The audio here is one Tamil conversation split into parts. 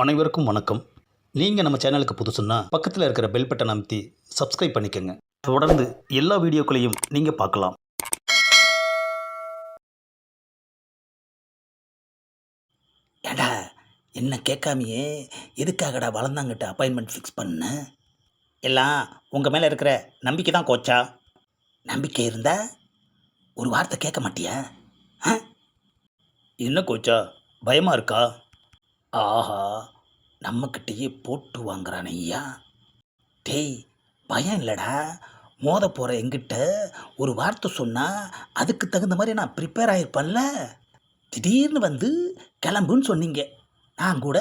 அனைவருக்கும் வணக்கம். நீங்கள் நம்ம சேனலுக்கு புதுசுன்னா பக்கத்தில் இருக்கிற பெல் பட்டன் அமைத்தி சப்ஸ்கிரைப் பண்ணிக்கோங்க. தொடர்ந்து எல்லா வீடியோக்களையும் நீங்கள் பார்க்கலாம். ஏடா என்ன கேட்காமையே? எதுக்காகடா வளர்ந்தாங்கிட்ட அப்பாயின்மெண்ட் ஃபிக்ஸ் பண்ண? எல்லாம் உங்கள் மேலே இருக்கிற நம்பிக்கை தான் கோச்சா? நம்பிக்கை இருந்தால் ஒரு வார்த்தை கேட்க மாட்டியா? ஆ? என்ன கோச்சா பயமாக இருக்கா? ஆஹா நம்மக்கிட்டேயே போட்டு வாங்குறான் ஐயா. டேய் பயம் இல்லைடா. மோத போகிற எங்கிட்ட ஒரு வார்த்தை சொன்னால் அதுக்கு தகுந்த மாதிரி நான் ப்ரிப்பேர் ஆகிருப்பேன்ல திடீர்னு வந்து கிளம்புன்னு சொன்னீங்க. நான் கூட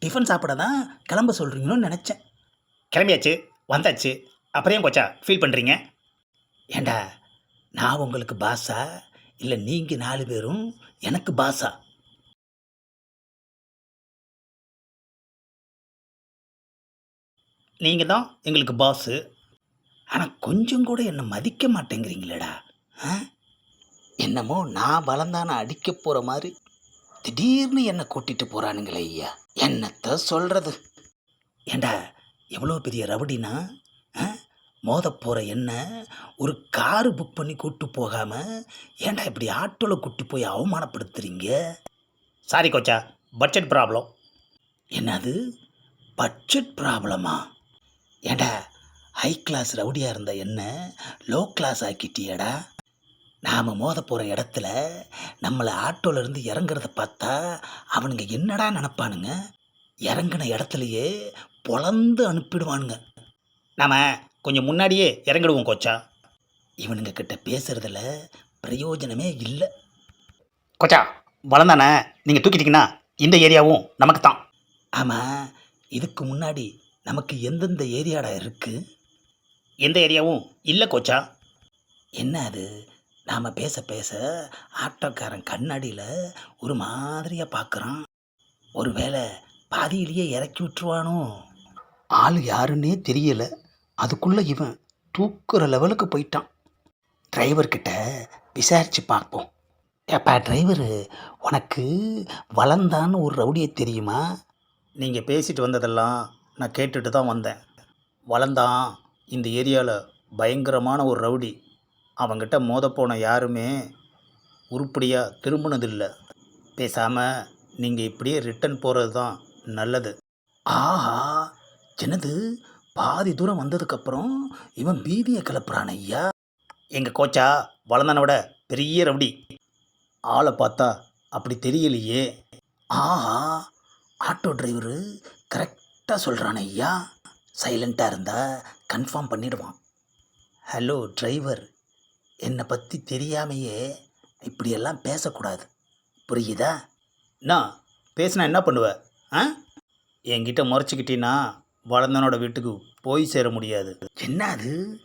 டிஃபன் சாப்பிட தான் கிளம்ப சொல்கிறீங்களோன்னு நினச்சேன். கிளம்பியாச்சு வந்தாச்சு. அப்புறம் கோச்சா ஃபீல் பண்ணுறீங்க ஏண்டா நான் உங்களுக்கு பாஸா இல்லை நீங்கள் நாலு பேரும் எனக்கு பாஸா நீங்கள் தான் எங்களுக்கு பாஸு ஆனால் கொஞ்சம் கூட என்னை மதிக்க மாட்டேங்கிறீங்களேடா. ஆ? என்னமோ நான் பலந்தான அடிக்க போகிற மாதிரி திடீர்னு என்னை கூட்டிகிட்டு போகிறானுங்களே ஐயா. என்னத்தை சொல்கிறது ஏண்டா எவ்வளோ பெரிய ரவுடினா? ஆ? மோத போகிற என்ன? ஒரு காரு புக் பண்ணி கூட்டு போகாமல் ஏன்டா இப்படி ஆட்டோவில் கூட்டி போய் அவமானப்படுத்துகிறீங்க சாரி கோச்சா. பட்ஜெட் ப்ராப்ளம் என்னது? பட்ஜெட் ப்ராப்ளமா ஏண்டா ஹை கிளாஸ் ரவுடியாக இருந்த என்ன? லோ கிளாஸ் ஆக்கிட்டியடா. நாம் மோத போகிற இடத்துல நம்மளை ஆட்டோலேருந்து இறங்குறத பார்த்தா அவனுங்க என்னடா நினப்பானுங்க? இறங்கின இடத்துலையே பொழந்து அனுப்பிடுவானுங்க. நாம் கொஞ்சம் முன்னாடியே இறங்கிடுவோம் கோச்சா. இவனுங்க கிட்ட பேசுறதுல பிரயோஜனமே இல்லை. கொச்சா வளர்ந்தானே நீங்கள் தூக்கிட்டீங்கன்னா இந்த ஏரியாவும் நமக்கு தான் ஆமாம் இதுக்கு முன்னாடி நமக்கு எந்தெந்த ஏரியாடா இருக்குது எந்த ஏரியாவும் இல்லை கோச்சா. என்ன அது? நாம் பேச பேச ஆட்டோக்காரன் கண்ணாடியில் ஒரு மாதிரியாக பார்க்குறான் ஒருவேளை பாதியிலேயே இறக்கி விட்டுருவானோ? ஆள் யாருன்னே தெரியல. அதுக்குள்ளே இவன் தூக்குற லெவலுக்கு போயிட்டான். டிரைவர்கிட்ட விசாரித்து பார்ப்போம். ஏப்பா டிரைவரு உனக்கு வளர்ந்தான்னு ஒரு ரவுடியை தெரியுமா? நீங்கள் பேசிட்டு வந்ததெல்லாம் நான் கேட்டுட்டு தான் வந்தேன். வளர்ந்தான் இந்த ஏரியாவில் பயங்கரமான ஒரு ரவுடி. அவங்கிட்ட மோதப்போன யாருமே உருப்படியாக திரும்பினதில்லை. பேசாமல் நீங்கள் இப்படியே ரிட்டன் போகிறது தான் நல்லது. ஆஹா! என்னது? பாதி தூரம் வந்ததுக்கப்புறம் இவன் பீதியை கிளப்புறான் ஐயா. எங்கள் கோச்சா வளர்ந்தனை விட பெரிய ரவுடி. ஆளை பார்த்தா அப்படி தெரியலையே. ஆஹா! ஆட்டோ டிரைவரு கரெக்டாக சொல்கிறான் ஐயா. சைலண்ட்டாக இருந்தால் கன்ஃபார்ம் பண்ணிடுவான். ஹலோ டிரைவர் என்னை பற்றி தெரியாமையே இப்படியெல்லாம் பேசக்கூடாது. புரியுதா? நான் பேசினா என்ன பண்ணுவ? ஆ? என்கிட்ட முறைச்சிக்கிட்டீன்னா வளர்ந்தனோட வீட்டுக்கு போய் சேர முடியாது. என்ன அது?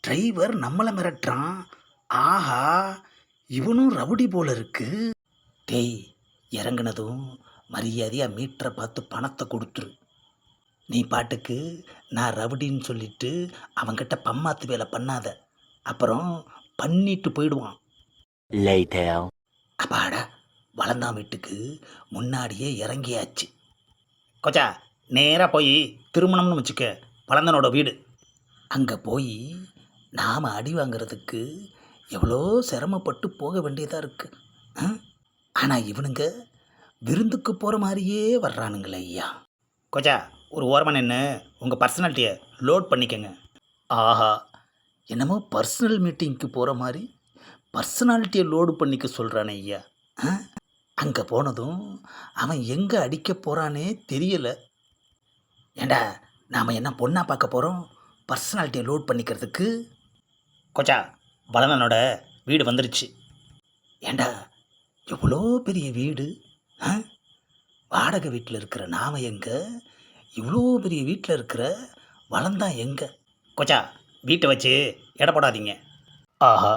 டிரைவர் நம்மளை மிரட்டுறான். ஆஹா இவனும் ரவுடி போல இருக்கு. டேய் இறங்குனதும் மரியாதையாக மீட்டரை பார்த்து பணத்தை கொடுத்துரு. நீ பாட்டுக்கு நான் ரவுடின்னு சொல்லிட்டு அவன்கிட்ட பம்மாத்து வேலை பண்ணாத. அப்புறம் பண்ணிட்டு போயிடுவான். அப்பாடா வளர்ந்தான் வீட்டுக்கு முன்னாடியே இறங்கியாச்சு. கோச்சா நேராக போய் திருமணம்னு வச்சுக்க வளர்ந்தனோட வீடு. அங்கே போய் நாம் அடி வாங்குறதுக்கு எவ்வளோ சிரமப்பட்டு போக வேண்டியதாக இருக்குது ஆனால் இவனுங்க விருந்துக்கு போகிற மாதிரியே வர்றானுங்களே ஐயா. கோச்சா ஒரு ஓரமாக நின்று உங்கள் பர்சனாலிட்டியை லோட் பண்ணிக்கங்க. ஆஹா என்னமோ பர்சனல் மீட்டிங்க்கு போகிற மாதிரி பர்சனாலிட்டியை லோடு பண்ணிக்க சொல்கிறானே ஐயா. அங்கே போனதும் அவன் எங்கே அடிக்க போகிறானே தெரியலை. ஏண்டா நாம் என்ன பொண்ணாக பார்க்க போகிறோம் பர்சனாலிட்டியை லோட் பண்ணிக்கிறதுக்கு? கோச்சா வளர்ந்தனோட வீடு வந்துருச்சு. ஏண்டா எவ்வளோ பெரிய வீடு? வாடகை வீட்டில் இருக்கிற நாம எங்கே? இவ்வளோ பெரிய வீட்டில் இருக்கிற வளர்ந்தான் எங்கே? கோச்சா வீட்டை வச்சு எடை போடாதீங்க. ஆஹா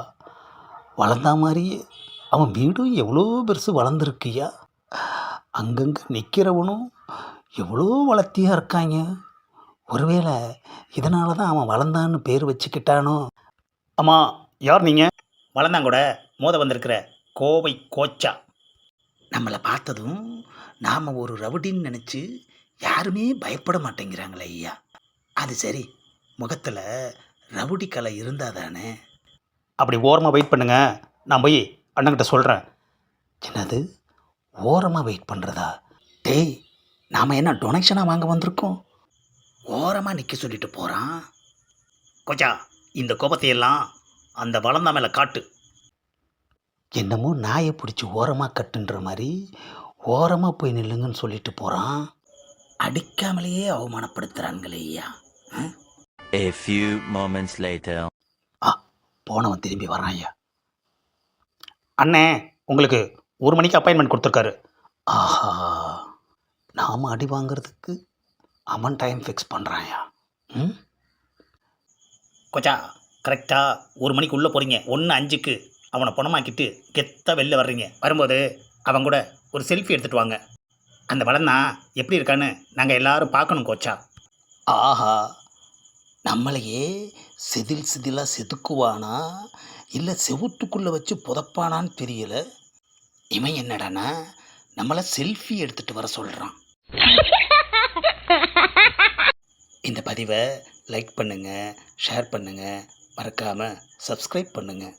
வளர்ந்தா மாதிரியே. அவன் வீடும் எவ்வளோ பெருசு வளர்ந்துருக்குயா அங்கங்கே நிற்கிறவனும் எவ்வளோ வளர்த்தியாக இருக்காங்க ஒருவேளை இதனால தான் அவன் வளர்ந்தான்னு பேர் வச்சுக்கிட்டானோ? ஆமாம் யார் நீங்கள் வளர்ந்தாங்கூட மோத வந்திருக்கிற கோவை கோச்சா. நம்மளை பார்த்ததும் நாம் ஒரு ரவுடின்னு நினச்சி யாருமே பயப்பட மாட்டேங்கிறாங்களே ஐயா. அது சரி முகத்தில் ரவுடி கலை இருந்தால் தானே. அப்படி ஓரமாக வெயிட் பண்ணுங்க. நான் போய் அண்ணன்கிட்ட சொல்கிறேன் என்னது? ஓரமாக வெயிட் பண்ணுறதா டேய் நாம் என்ன டொனேஷனாக வாங்க வந்திருக்கோம்? ஓரமாக நிற்க சொல்லிட்டு போகிறான் கொச்சா இந்த கோபத்தையெல்லாம் அந்த வளர்ந்தா மேலே காட்டு. என்னமோ நாயை பிடிச்சி ஓரமாக கட்டுன்ற மாதிரி ஓரமாக போய் நில்லுங்கன்னு சொல்லிட்டு போகிறான் அடிக்காமலேயே அவமானப்படுத்துகிறாங்களே ஐயா. A few moments later. ஆ போனவன் திரும்பி வரான் ஐயா. அண்ணே உங்களுக்கு ஒரு மணிக்கு அப்பாயின்மெண்ட் கொடுத்துருக்காரு. ஆஹா நாம் அடி வாங்குறதுக்கு அவன் டைம் ஃபிக்ஸ் பண்ணுறான்யா ம்? கொச்சா கரெக்டாக ஒரு மணிக்கு உள்ளே போகிறீங்க ஒன்று அஞ்சுக்கு அவனை பணமாக்கிட்டு கெத்தாக வெளில வர்றீங்க. வரும்போது அவன் கூட ஒரு செல்ஃபி எடுத்துகிட்டு வாங்க. அந்த வளர்ந்தா எப்படி இருக்கான்னு நாங்கள் எல்லாரும் பார்க்கணும் கோச்சா. ஆஹா நம்மளையே செதில் செதிலாக செதுக்குவானா? இல்லை செவுத்துக்குள்ளே வச்சு புதப்பானான்னு தெரியல? இவன் என்னடானா நம்மளை செல்ஃபி எடுத்துகிட்டு வர சொல்கிறான் இந்த பதிவை லைக் பண்ணுங்கள் ஷேர் பண்ணுங்கள் மறக்காமல் சப்ஸ்கிரைப் பண்ணுங்கள்